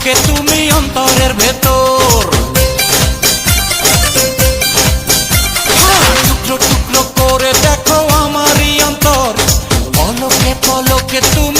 ঢোকে তুমি অন্তরের ভেতর টুকরো টুকরো করে দেখো আমারই অন্তর পলকে পলকে তুমি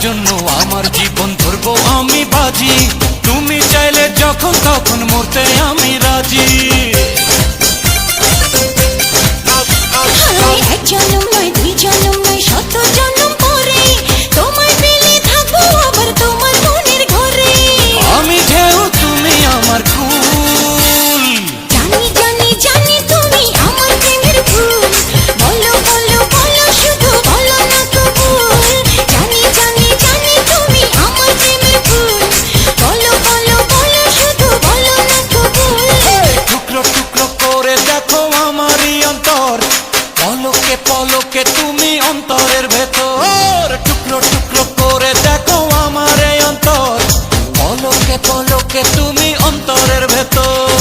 জন্য আমার জীবন ধরব আমি বাজি। তুমি চাইলে যখন তখন মরতে আমি রাজি। তুমি অন্তরের ভেতর। টুকরো টুকরো করে দেখো আমার অন্তর। পলকে পলকে তুমি অন্তরের ভেতর।